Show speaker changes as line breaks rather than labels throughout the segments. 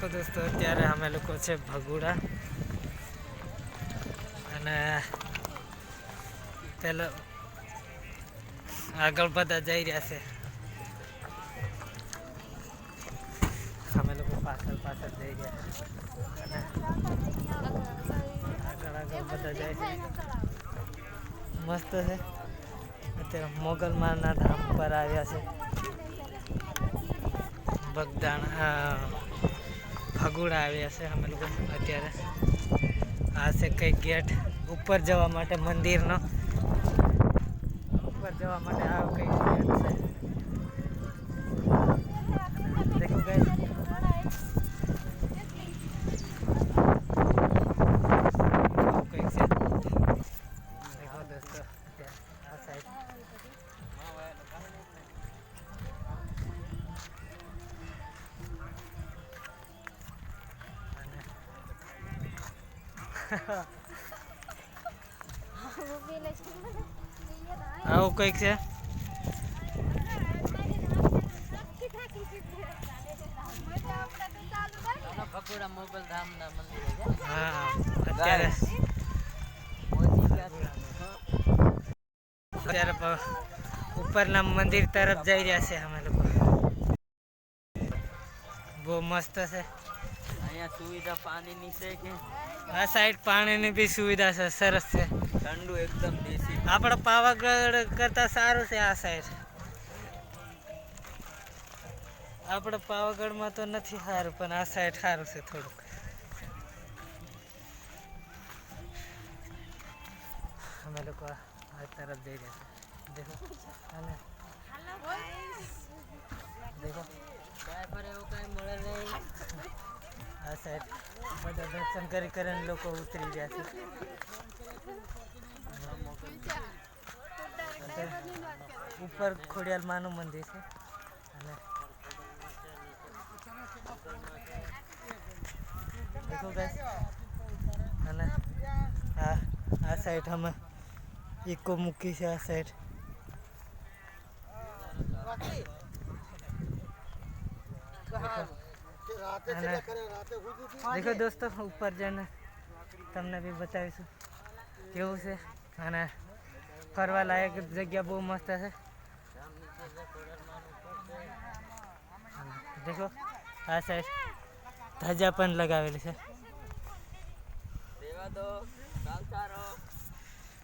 દેખો દોસ્તો, અત્યારે અમે લોકો છે ભગુડા. અને પેલો આગળ બધા જઈ રહ્યા છે. અમે લોકો પાછળ પાછળ જઈ રહ્યા છે. અને આગળ આગળ બધા જાય છે. મસ્ત છે. અત્યારે મોગલમાના ધામ પર આવ્યા છે. બગદાણ ફગુડા આવ્યા છે અમે લોકો અત્યારે આ છે કંઈક ગેટ ઉપર જવા માટે મંદિરનો ઉપર જવા માટે આ કંઈક ગેટ છે. આવું કંઈક છે દેખો દોસ્તો અત્યારે આ સાઈડ આવું કંઈક છે? ઉપરના મંદિર તરફ જઈ રહ્યા છે અમે લોકો. બહુ મસ્ત છે.
અહીંયા સુવિધા પાણીની છે કે?
આ સાઈડ પાણીની બી સુવિધા છે સરસ છે.
ઠંડુ એકદમ દેશી.
આપણે પાવાગઢ કરતા સારું છે આ સાઈડ. આપણે પાવાગઢમાં તો નથી સારું પણ આ સાઈડ સારું છે થોડુંક. અમે લોકો આ તરફ જઈ રહ્યા દેખો. અને દેખો.
કાંઈ પર એવું કાંઈ મળે નહીં.
આ સાઈડ બધા દર્શન કરી કરીને લોકો ઉતરી ગયા છે. ઉપર ખોડિયાલ માનું મંદિર છે. અને દેખો guys. અને આ આ સાઈડ અમે ઇકો મૂકી છે, આ સાઈડ અને દેખો દોસ્તો ઉપર જઈને તમને બી બતાવીશું કેવું છે અને ફરવા લાયક જગ્યા બહુ મસ્ત છે. દેખો આ સાઈડ ધજા પણ લગાવેલી છે.
દેવા દો ચાલતારો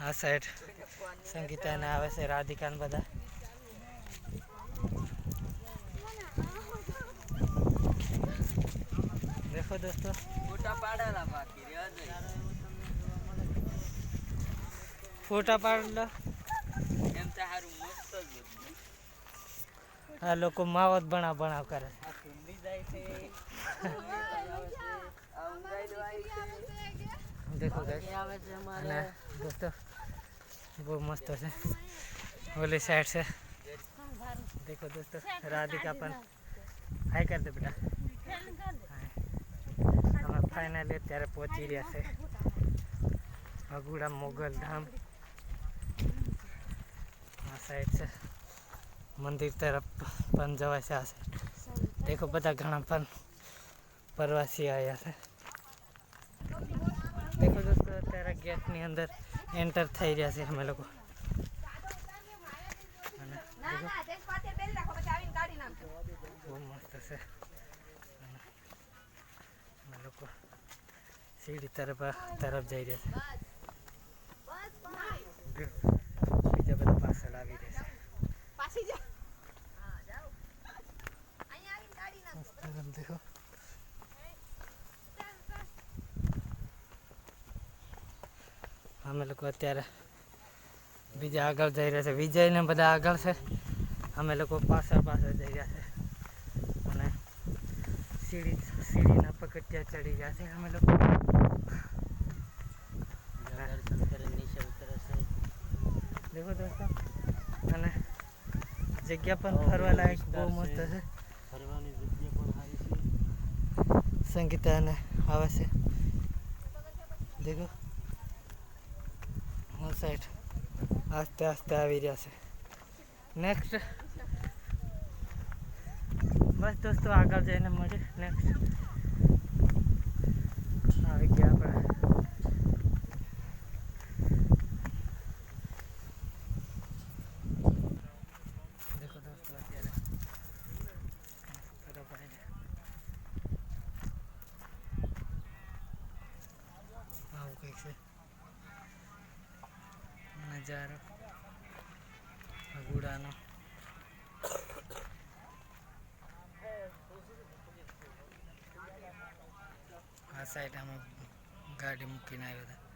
આ સાઈડ સંગીતાને આવે છે રાધિકાન બધા. દેખો દોસ્તો.
ફોટા પાડેલા બાકી રહ્યા
ફોટા પાડ લો.
એમ તો સારું મસ્ત જ.
આ લોકો માવત બનાવ બનાવ કરે. દેખો દોસ્તો બહુ મસ્ત છે. ઓલી સાઈડ છે. દેખો દોસ્તો રાધિકા પણ હાય કર દે બેટા. ફાઇનલી અત્યારે પહોંચી રહ્યા છે. ભગુડા મોગલ ધામ. આ સાઈડ છે. મંદિર તરફ પણ જવાય છે આ સાઈડ દેખો બધા ઘણા પણ પ્રવાસી આવ્યા છે. દેખો દોસ્તો અત્યારે ગેટની અંદર એન્ટર થઈ રહ્યા છે અમે લોકો. બહુ મસ્ત છે અને અમે લોકો સીડી તરફ તરફ જઈ રહ્યા છે. બીજા બધા પાછળ આવી રહ્યા છે. દેખો. અમે લોકો અત્યારે બીજા આગળ જઈ રહ્યા છે. વિજય ને બધા આગળ છે. અમે લોકો પાછળ પાછળ જઈ રહ્યા છે. અને સીડી સીડીના પગથિયા ચડી ગયા છે. અમે લોકો
દર્શન કરીને નીચે ઉતરે છે
દેખો દોસ્તો અને જગ્યા પણ ફરવા લાયક બહુ મસ્ત છે.
ફરવાની જગ્યા પણ સારી છે.
સંગીતાને આવે છે દેખો. આ સાઈડ આસ્તે આસ્તે આવી રહ્યા છે. નેક્સ્ટ બસ દોસ્તો આગળ જઈને મળીએ. નેક્સ્ટ આવી ગયા આપણે દેખો દોસ્તો અત્યારે તરફ આવીને આવું કંઈક છે નજારો અગુડાનો આ સાઈડ અમે ગાડી મૂકીને આવ્યા હતા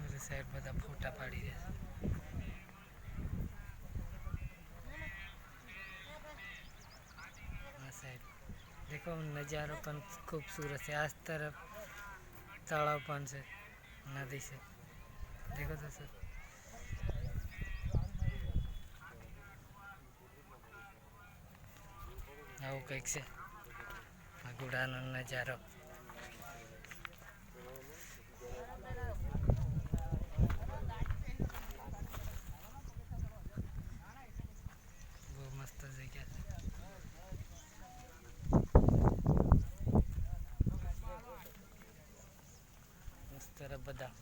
ઓલી સાઈડ બધા ફોટા પાડી રહ્યા છે આ સાઈડ દેખો નજારો પણ ખૂબસૂરત છે આ તરફ તળાવ પણ છે. નદી છે. દેખો તો સર આવું કંઈક છે. ગુડાનો નજારો બહુ મસ્ત જગ્યા છે મસ્ત બધા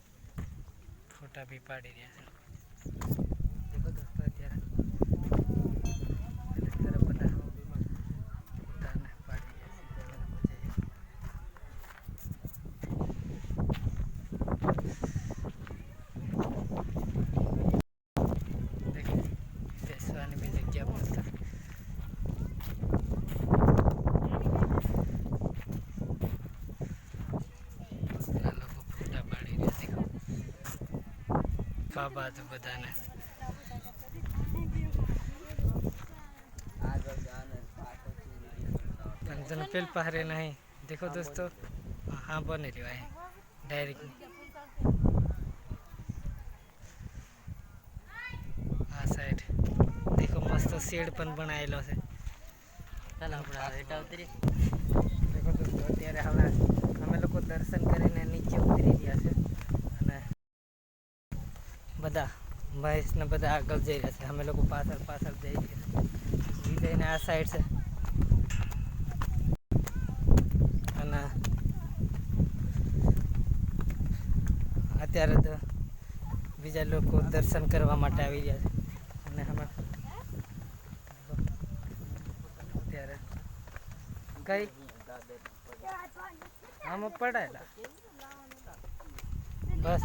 ફોટા બી પાડી રહ્યા છે દેખો દોસ્તો અત્યારે અલગ તરફ બધા ફોટાને પાડી રહ્યા છે તમે લોકો જઈએ. દેખો બેસવાની બી જગ્યા મસ્ત આ લોકો ફોટા પાડી રહ્યા દેખો બાબા તો બધાને
આગળ જાને પાછળ
पंचन पेल पहरे नहीं देखो दोस्तों हाँ बने रही है डायरेक्ट આ સાઈડ દેખો મસ્ત શેડ પણ બનાવેલો છે
ચાલ આપણે હેઠા ઉતરી
દેખો દોસ્તો અત્યારે હવે અમે લોકો દર્શન કરીને બધા મહેશ ને બધા આગળ જઈ રહ્યા છે. અમે લોકો પાછળ પાછળ જઈ રહ્યા વિજયને આ સાઈડ છે. અને અત્યારે તો બીજા લોકો દર્શન કરવા માટે આવી રહ્યા છે. અને અમે અત્યારે કઈ? આમાં પડાયેલા. બસ.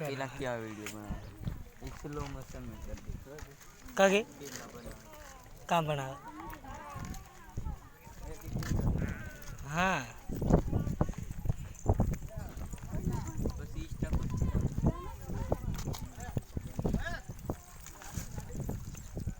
केला क्या वीडियो बनाया एक स्लो मोशन में कर दो कागे
काम बना हाँ